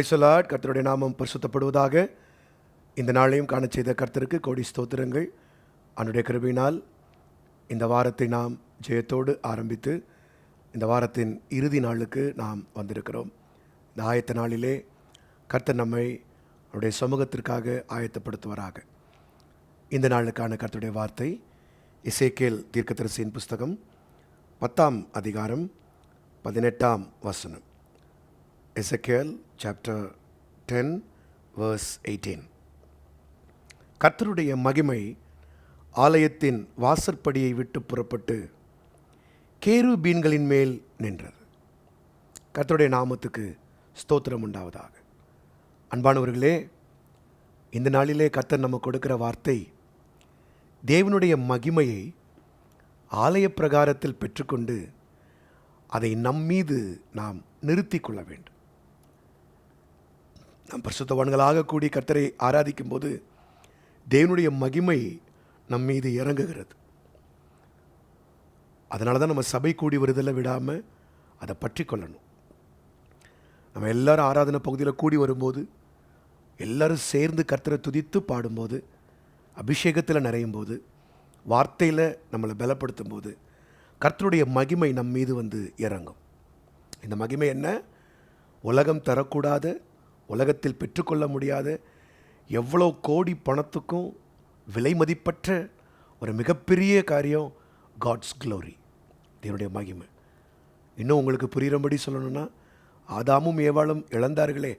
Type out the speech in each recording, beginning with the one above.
பிரைசலாட் கர்த்தருடைய நாமம் பரிசுத்தப்படுவதாக இந்த நாளையும் காண செய்த கர்த்தருக்கு கோடி ஸ்தோத்திரங்கள். அவனுடைய கிருபையினால் இந்த வாரத்தை நாம் ஜெயத்தோடு ஆரம்பித்து இந்த வாரத்தின் இறுதி நாளுக்கு நாம் வந்திருக்கிறோம். இந்த ஆயத்த நாளிலே கர்த்தர் நம்மை அவருடைய சமூகத்திற்காக ஆயத்தப்படுத்துவாராக. இந்த நாளுக்கான கர்த்தருடைய வார்த்தை இசைக்கேல் தீர்க்கதரிசியின் புஸ்தகம் பத்தாம் அதிகாரம் பதினெட்டாம் வசனம். Ezekiel chapter ten verse eighteen கர்த்தருடைய மகிமை ஆலயத்தின் வாசற்படியை விட்டு புறப்பட்டு கேரு பீன்களின் மேல் நின்றது. கர்த்தருடைய நாமத்துக்கு ஸ்தோத்திரம் உண்டாவதாக. அன்பானவர்களே இந்த நாளிலே கர்த்தர் நம்ம கொடுக்கிற வார்த்தை தேவனுடைய மகிமையை ஆலய பிரகாரத்தில் பெற்றுக்கொண்டு அதை நம்மீது நாம் நிறுத்தி கொள்ள வேண்டும். நாம் பரிசுத்தவான்களாக கூடி கர்த்தரை ஆராதிக்கும் போது தேவனுடைய மகிமை நம் மீது இறங்குகிறது. அதனால தான் நம்ம சபை கூடி வருதெல்லாம் விடாமல் அதை பற்றி கொள்ளணும். நம்ம எல்லாரும் ஆராதனை பகுதியில் கூடி வரும்போது எல்லாரும் சேர்ந்து கர்த்தரை துதித்து பாடும்போது அபிஷேகத்தில் நிறையும் போது வார்த்தையில் நம்மளை பலப்படுத்தும் போது கர்த்தருடைய மகிமை நம் மீது வந்து இறங்கும். இந்த மகிமை என்ன? உலகம் தரக்கூடாத உலகத்தில் பெற்றுக்கொள்ள முடியாத எவ்வளோ கோடி பணத்துக்கும் விலை மதிப்பற்ற ஒரு மிகப்பெரிய காரியம் காட்ஸ் க்ளோரி தேவனுடைய மகிமை. இன்னும் உங்களுக்கு புரிகிறபடி சொல்லணும்னா ஆதாமும் ஏவாளும் இழந்தார்களே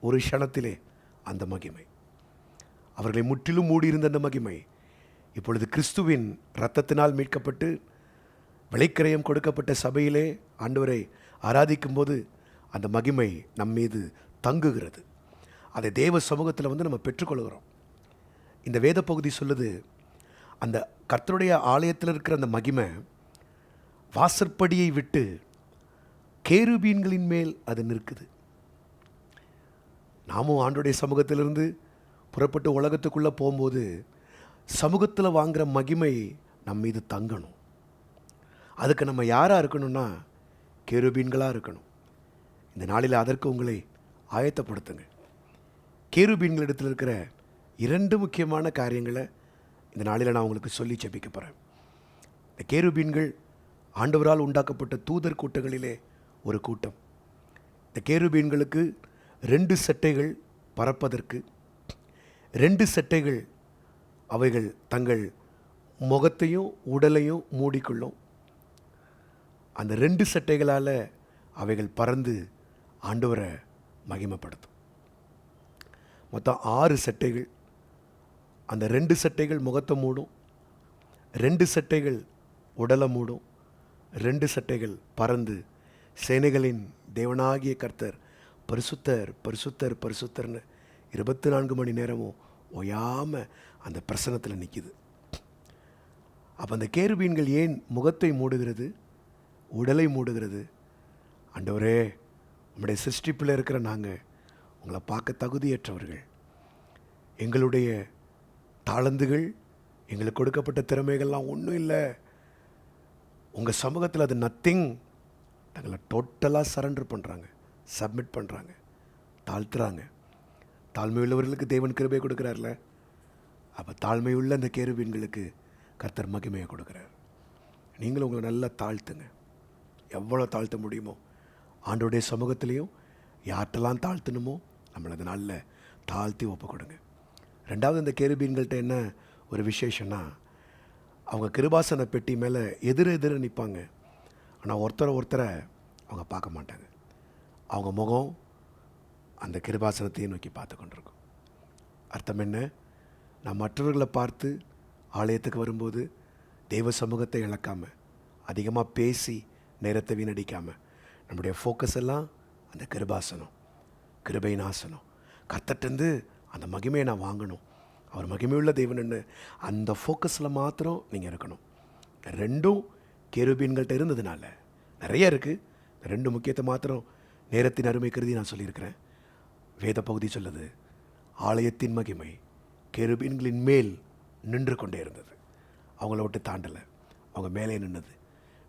ஒரு க்ஷணத்திலே அந்த மகிமை. அவர்களை முற்றிலும் மூடியிருந்த அந்த மகிமை. இப்பொழுது கிறிஸ்துவின் இரத்தத்தினால் மீட்கப்பட்டு விலைக்கிரயம் கொடுக்கப்பட்ட சபையிலே ஆண்டவரை ஆராதிக்கும்போது அந்த மகிமை நம்மீது தங்குகிறது. அதை தேவ சமூகத்தில் வந்து நம்ம பெற்றுக்கொள்கிறோம். இந்த வேத பகுதி சொல்லுது அந்த கர்த்தருடைய ஆலயத்தில் இருக்கிற அந்த மகிமை வாசற்படியை விட்டு கேருபீன்களின் மேல் அது நிற்குது. நாமும் ஆண்டுடைய சமூகத்திலிருந்து புறப்பட்டு உலகத்துக்குள்ளே போகும்போது சமூகத்தில் வாங்குகிற மகிமை நம் மீது தங்கணும். அதுக்கு நம்ம யாராக இருக்கணும்னா கேருபீன்களாக இருக்கணும். இந்த நாளில் அதற்கு உங்களை ஆயத்தப்படுத்துங்க கேருபீன்களிடத்தில் இருக்கிற இரண்டு முக்கியமான காரியங்களை இந்த நாளில் நான் உங்களுக்கு சொல்லி ஜெபிக்க போகிறேன் இந்த கேருபீன்கள் ஆண்டவரால் உண்டாக்கப்பட்ட தூதர் கூட்டங்களிலே ஒரு கூட்டம். இந்த கேருபீன்களுக்கு ரெண்டு சட்டைகள் பறப்பதற்கு ரெண்டு சட்டைகள் அவைகள் தங்கள் முகத்தையும் உடலையும் மூடிக்கொள்ளும். அந்த ரெண்டு சட்டைகளால் அவைகள் பறந்து ஆண்டவரை மகிமைப்படுத்தும். மொத்தம் ஆறு சட்டைகள். அந்த ரெண்டு சட்டைகள் முகத்தை மூடும். ரெண்டு சட்டைகள் உடலை மூடும். ரெண்டு சட்டைகள் பறந்து சேனைகளின் தேவனாகிய கர்த்தர் பரிசுத்தர் பரிசுத்தர் பரிசுத்தர்னு இருபத்தி நான்கு மணி நேரமும் ஓயாமல் அந்த பிரசனத்தில் நிற்கிது அப்போ அந்த கேருபீன்கள் ஏன் முகத்தை மூடுகிறது? உடலை மூடுகிறது? அண்டவரே நம்முடைய சிருஷ்டிப்பில் இருக்கிற நாங்கள் உங்களை பார்க்க தகுதியற்றவர்கள். எங்களுடைய தாளந்துகள் எங்களுக்கு கொடுக்கப்பட்ட திறமைகள்லாம் ஒன்றும் இல்லை. உங்கள் சமூகத்தில் அது நத்திங் தங்களை டோட்டலாக சரண்டர் பண்ணுறாங்க சப்மிட் பண்ணுறாங்க தாழ்த்துறாங்க. தாழ்மை உள்ளவர்களுக்கு தேவன் கிருபை கொடுக்குறார்ல. அப்போ தாழ்மை உள்ள அந்த கேருபீன்களுக்கு கர்த்தர் மகிமையை கொடுக்குறார். நீங்களும் உங்களை நல்லா தாழ்த்துங்க. எவ்வளோ தாழ்த்த முடியுமோ ஆண்டோடைய சமூகத்திலையும் யார்கிட்டலாம் தாழ்த்தணுமோ நம்மளை நாளில் தாழ்த்தி ஒப்பு கொடுங்க. ரெண்டாவது இந்த கேருபீன்கள்ட்ட என்ன ஒரு விசேஷம்னா அவங்க கிருபாசன பெட்டி மேலே எதிர் எதிர நிற்பாங்க ஆனால் ஒருத்தரை ஒருத்தரை அவங்க பார்க்க மாட்டாங்க. அவங்க முகம் அந்த கிருபாசனத்தையும் நோக்கி பார்த்து கொண்டிருக்கும். அர்த்தம் என்ன? நான் மற்றவர்களை பார்த்து ஆலயத்துக்கு வரும்போது தெய்வ சமூகத்தை இழக்காமல் அதிகமாக பேசி நேரத்தை வீணடிக்காமல் நம்முடைய ஃபோக்கஸ் எல்லாம் அந்த கிருபாசனம் கிருபை நாசனம் கத்தட்டேருந்து அந்த மகிமையை நான் வாங்கணும். அவர் மகிமையுள்ள தெய்வன்னு அந்த ஃபோக்கஸில் மாத்திரம் நீங்கள் இருக்கணும். ரெண்டும் கெருபீன்கள்ட்ட இருந்ததுனால நிறைய இருக்குது ரெண்டு முக்கியத்தை மாத்திரம் நேரத்தின் அருமை கருதி நான் சொல்லியிருக்கிறேன். வேத பகுதி சொல்லுது ஆலயத்தின் மகிமை கேருபீன்களின் மேல் நின்று கொண்டே இருந்தது. அவங்கள விட்டு தாண்டலை. அவங்க மேலே நின்னது.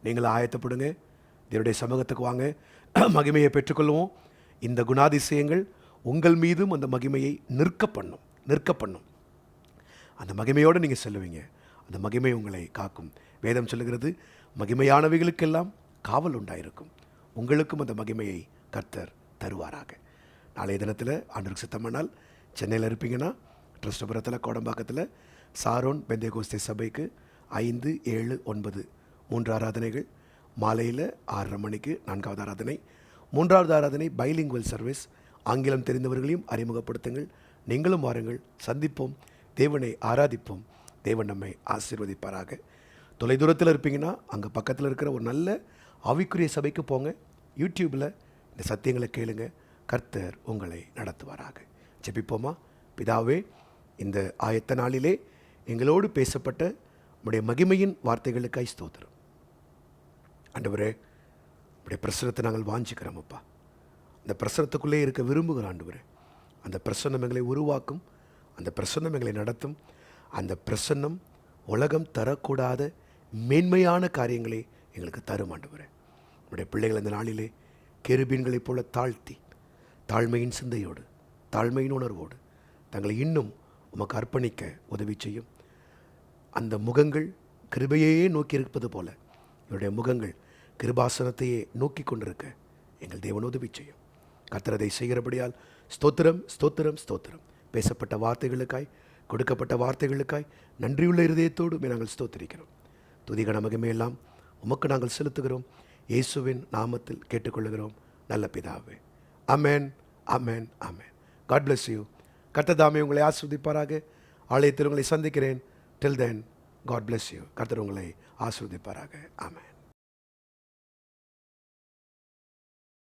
நீங்கள் ஆயத்தப்படுங்க. தேவனுடைய சமூகத்துக்கு வாங்க. மகிமையை பெற்றுக்கொள்வோம் இந்த குணாதிசயங்கள் உங்கள் மீதும் அந்த மகிமையை நிற்க பண்ணும். நிற்க பண்ணும். அந்த மகிமையோடு நீங்கள் செல்லுவீங்க. அந்த மகிமை உங்களை காக்கும். வேதம் சொல்லுகிறது மகிமையானவைகளுக்கெல்லாம் காவல் உண்டாயிருக்கும். உங்களுக்கும் அந்த மகிமையை கர்த்தர் தருவாராக. நாளைய தினத்தில் ஆண்டருக்கு சித்தமானால் சென்னையில் இருப்பீங்கன்னா ட்ரஸ்டபுரத்தில் கோடம்பாக்கத்தில் சாரோன் பெந்தேகோஸ்தே சபைக்கு ஐந்து ஏழு ஒன்பது மூன்று ஆராதனைகள் மாலையில் ஆறரை மணிக்கு நான்காவது ஆராதனை மூன்றாவது ஆராதனை பைலிங்குவல் சர்வீஸ் ஆங்கிலம் தெரிந்தவர்களையும் அறிமுகப்படுத்துங்கள். நீங்களும் வாருங்கள். சந்திப்போம். தேவனை ஆராதிப்போம். தேவன் நம்மை ஆசீர்வதிப்பாராக. தொலைதூரத்தில் இருப்பீங்கன்னா அங்கே பக்கத்தில் இருக்கிற ஒரு நல்ல ஆவிக்குரிய சபைக்கு போங்க. யூடியூப்பில் இந்த சத்தியங்களை கேளுங்க. கர்த்தர் உங்களை நடத்துவாராக. ஜெபிப்போமா? பிதாவே இந்த ஆயத்த நாளிலே எங்களோடு பேசப்பட்ட உடைய மகிமையின் வார்த்தைகளுக்காய் ஸ்தோத்திரம். ஆண்டவரே உடைய பிரசனத்தை நாங்கள் வாஞ்சிக்கிறோம் அப்பா. அந்த பிரசனத்துக்குள்ளே இருக்க விரும்புகிற ஆண்டவரே அந்த பிரசன்னம் எங்களை உருவாக்கும் அந்த பிரசன்னம் எங்களை நடத்தும் அந்த பிரசன்னம் உலகம் தரக்கூடாத மேன்மையான காரியங்களை எங்களுக்கு தரும் ஆண்டவரே. உடைய பிள்ளைகள் இந்த நாளிலே கெருபீன்களைப் போல தாழ்த்தி தாழ்மையின் சிந்தையோடு தாழ்மையின் உணர்வோடு தங்களை இன்னும் உமக்கு அர்ப்பணிக்க உதவி செய்யும். அந்த முகங்கள் கிருபையே நோக்கி இருப்பது போல என்னுடைய முகங்கள் கிருபாசனத்தையே நோக்கி கொண்டிருக்க எங்கள் தேவன் உதவி செய்யும். கத்திரதை செய்கிறபடியால் ஸ்தோத்திரம் ஸ்தோத்திரம் ஸ்தோத்திரம். பேசப்பட்ட வார்த்தைகளுக்காய் கொடுக்கப்பட்ட வார்த்தைகளுக்காய் நன்றியுள்ள இருதயத்தோடு நாங்கள் ஸ்தோத்திரிக்கிறோம். துதிகண மகிமையெல்லாம் உமக்கு நாங்கள் செலுத்துகிறோம். இயேசுவின் நாமத்தில் கேட்டுக்கொள்கிறோம் நல்ல பிதாவே. Amen amen amen God bless you கர்த்ததாமே உங்களை ஆஸ்வதிப்பாராக ஆலயத்தில் உங்களை சந்திக்கிறேன். Till then God bless you கர்த்தர் உங்களை ஆஸ்வதிப்பாராக ஆமாம்